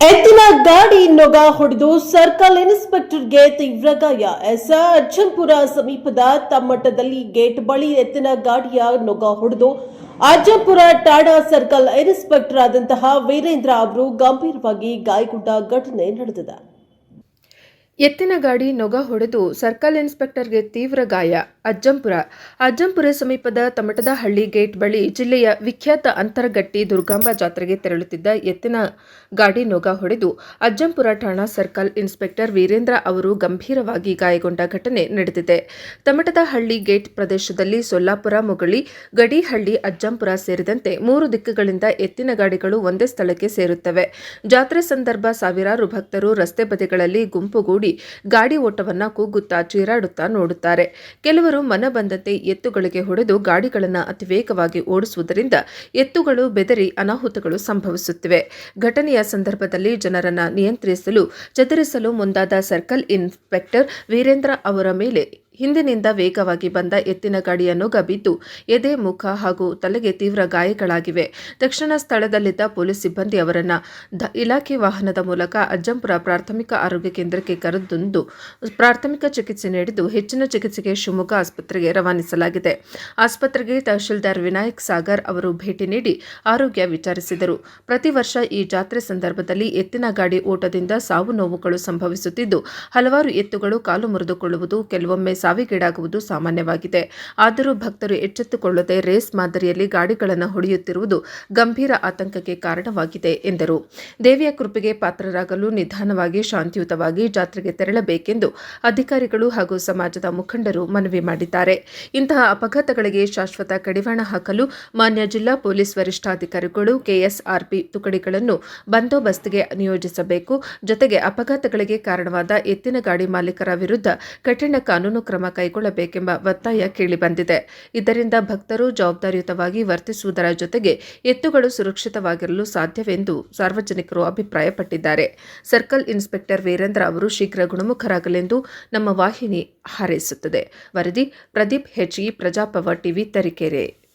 ಎತ್ತಿನ ಗಾಡಿ ನೊಗ ಹೊಡೆದು ಸರ್ಕಲ್ ಇನ್ಸ್ಪೆಕ್ಟರ್ಗೆ ತೀವ್ರ ಗಾಯ. ಎಸ್. ಅಜ್ಜಂಪುರ ಸಮೀಪದ ತಮ್ಮಟ್ಟದಲ್ಲಿ ಗೇಟ್ ಬಳಿ ಎತ್ತಿನ ಗಾಡಿಯ ನೊಗ ಹೊಡೆದು ಅಜ್ಜಂಪುರ ಟಾಡಾ ಸರ್ಕಲ್ ಇನ್ಸ್ಪೆಕ್ಟರ್ ಆದಂತಹ ವೀರೇಂದ್ರ ಅವರು ಗಂಭೀರವಾಗಿ ಗಾಯಗೊಂಡ ಘಟನೆ ನಡೆದಿದೆ. ಎತ್ತಿನ ಗಾಡಿ ನೊಗ ಹೊಡೆದು ಸರ್ಕಲ್ ಇನ್ಸ್ಪೆಕ್ಟರ್ಗೆ ತೀವ್ರ ಗಾಯ, ಅಜ್ಜಂಪುರ. ಅಜ್ಜಂಪುರ ಸಮೀಪದ ತಮಟದಹಳ್ಳಿ ಗೇಟ್ ಬಳಿ ಜಿಲ್ಲೆಯ ವಿಖ್ಯಾತ ಅಂತರಗಟ್ಟಿ ದುರ್ಗಾಂಬಾ ಜಾತ್ರೆಗೆ ತೆರಳುತ್ತಿದ್ದ ಎತ್ತಿನ ಗಾಡಿ ನೊಗ ಹೊಡೆದು ಅಜ್ಜಂಪುರ ಠಾಣಾ ಸರ್ಕಲ್ ಇನ್ಸ್ಪೆಕ್ಟರ್ ವೀರೇಂದ್ರ ಅವರು ಗಂಭೀರವಾಗಿ ಗಾಯಗೊಂಡ ಘಟನೆ ನಡೆದಿದೆ. ತಮಟದಹಳ್ಳಿ ಗೇಟ್ ಪ್ರದೇಶದಲ್ಲಿ ಸೊಲ್ಲಾಪುರ, ಮುಗಳಿ, ಗಡಿಹಳ್ಳಿ, ಅಜ್ಜಂಪುರ ಸೇರಿದಂತೆ ಮೂರು ದಿಕ್ಕುಗಳಿಂದ ಎತ್ತಿನ ಗಾಡಿಗಳು ಒಂದೇ ಸ್ಥಳಕ್ಕೆ ಸೇರುತ್ತವೆ. ಜಾತ್ರೆ ಸಂದರ್ಭ ಸಾವಿರಾರು ಭಕ್ತರು ರಸ್ತೆ ಬದಿಗಳಲ್ಲಿ ಗುಂಪುಗೂಡಿ ಗಾಡಿ ಓಟವನ್ನು ಕೂಗುತ್ತಾ ಚೀರಾಡುತ್ತಾ ನೋಡುತ್ತಾರೆ. ಕೆಲವರು ಮನ ಬಂದಂತೆ ಎತ್ತುಗಳಿಗೆ ಹೊಡೆದು ಗಾಡಿಗಳನ್ನು ಅತಿ ವೇಗವಾಗಿ ಓಡಿಸುವುದರಿಂದ ಎತ್ತುಗಳು ಬೆದರಿ ಅನಾಹುತಗಳು ಸಂಭವಿಸುತ್ತಿವೆ. ಘಟನೆಯ ಸಂದರ್ಭದಲ್ಲಿ ಜನರನ್ನು ನಿಯಂತ್ರಿಸಲು ಚದುರಿಸಲು ಮುಂದಾದ ಸರ್ಕಲ್ ಇನ್ಸ್ಪೆಕ್ಟರ್ ವೀರೇಂದ್ರ ಅವರ ಮೇಲೆ ಹಿಂದಿನಿಂದ ವೇಗವಾಗಿ ಬಂದ ಎತ್ತಿನ ಗಾಡಿಯನ್ನು ಗಬ್ಬಿದ್ದು ಬಿದ್ದು ಎದೆ, ಮುಖ ಹಾಗೂ ತಲೆಗೆ ತೀವ್ರ ಗಾಯಗಳಾಗಿವೆ. ತಕ್ಷಣ ಸ್ಥಳದಲ್ಲಿದ್ದ ಪೊಲೀಸ್ ಸಿಬ್ಬಂದಿ ಅವರನ್ನು ಇಲಾಖೆ ವಾಹನದ ಮೂಲಕ ಅಜ್ಜಂಪುರ ಪ್ರಾಥಮಿಕ ಆರೋಗ್ಯ ಕೇಂದ್ರಕ್ಕೆ ಕರೆದೊಂದು ಪ್ರಾಥಮಿಕ ಚಿಕಿತ್ಸೆ ನೀಡಿದ್ದು ಹೆಚ್ಚಿನ ಚಿಕಿತ್ಸೆಗೆ ಶಿವಮೊಗ್ಗ ಆಸ್ಪತ್ರೆಗೆ ರವಾನಿಸಲಾಗಿದೆ. ಆಸ್ಪತ್ರೆಗೆ ತಹಶೀಲ್ದಾರ್ ವಿನಾಯಕ್ ಸಾಗರ್ ಅವರು ಭೇಟಿ ನೀಡಿ ಆರೋಗ್ಯ ವಿಚಾರಿಸಿದರು. ಪ್ರತಿ ವರ್ಷ ಈ ಜಾತ್ರೆ ಸಂದರ್ಭದಲ್ಲಿ ಎತ್ತಿನ ಗಾಡಿ ಓಟದಿಂದ ಸಾವು ನೋವುಗಳು ಸಂಭವಿಸುತ್ತಿದ್ದು, ಹಲವಾರು ಎತ್ತುಗಳು ಕಾಲು ಮುರಿದುಕೊಳ್ಳುವುದು ಕೆಲವೊಮ್ಮೆ ಸಾವಿಗೀಡಾಗುವುದು ಸಾಮಾನ್ಯವಾಗಿದೆ. ಆದರೂ ಭಕ್ತರು ಎಚ್ಚೆತ್ತುಕೊಳ್ಳದೆ ರೇಸ್ ಮಾದರಿಯಲ್ಲಿ ಗಾಡಿಗಳನ್ನು ಹೊಡೆಯುತ್ತಿರುವುದು ಗಂಭೀರ ಆತಂಕಕ್ಕೆ ಕಾರಣವಾಗಿದೆ ಎಂದರು. ದೇವಿಯ ಕೃಪೆಗೆ ಪಾತ್ರರಾಗಲು ನಿಧಾನವಾಗಿ, ಶಾಂತಿಯುತವಾಗಿ ಜಾತ್ರೆಗೆ ತೆರಳಬೇಕೆಂದು ಅಧಿಕಾರಿಗಳು ಹಾಗೂ ಸಮಾಜದ ಮುಖಂಡರು ಮನವಿ ಮಾಡಿದ್ದಾರೆ. ಇಂತಹ ಅಪಘಾತಗಳಿಗೆ ಶಾಶ್ವತ ಕಡಿವಾಣ ಹಾಕಲು ಮಾನ್ಯ ಜಿಲ್ಲಾ ಪೊಲೀಸ್ ವರಿಷ್ಠಾಧಿಕಾರಿಗಳು, ಕೆಎಸ್ಆರ್ಪಿ ತುಕಡಿಗಳನ್ನು ಬಂದೋಬಸ್ತ್ಗೆ ನಿಯೋಜಿಸಬೇಕು. ಜೊತೆಗೆ ಅಪಘಾತಗಳಿಗೆ ಕಾರಣವಾದ ಎತ್ತಿನ ಗಾಡಿ ಮಾಲೀಕರ ವಿರುದ್ಧ ಕಠಿಣ ಕಾನೂನು ಕ್ರಮ ಕೈಗೊಳ್ಳಬೇಕೆಂಬ ಒತ್ತಾಯ ಕೇಳಿಬಂದಿದೆ ಇದರಿಂದ ಭಕ್ತರು ಜವಾಬ್ದಾರಿಯುತವಾಗಿ ವರ್ತಿಸುವುದರ ಜೊತೆಗೆ ಎತ್ತುಗಳು ಸುರಕ್ಷಿತವಾಗಿರಲು ಸಾಧ್ಯವೆಂದು ಸಾರ್ವಜನಿಕರು ಅಭಿಪ್ರಾಯಪಟ್ಟಿದ್ದಾರೆ. ಸರ್ಕಲ್ ಇನ್ಸ್ಪೆಕ್ಟರ್ ವೀರೇಂದ್ರ ಅವರು ಶೀಘ್ರ ಗುಣಮುಖರಾಗಲೆಂದು ನಮ್ಮ ವಾಹಿನಿ ಹಾರೈಸುತ್ತದೆ. ವರದಿ ಪ್ರದೀಪ್ ಹೆಚ್ಇ ಪ್ರಜಾಪವ ಟಿವಿ ತರೀಕೆರೆ.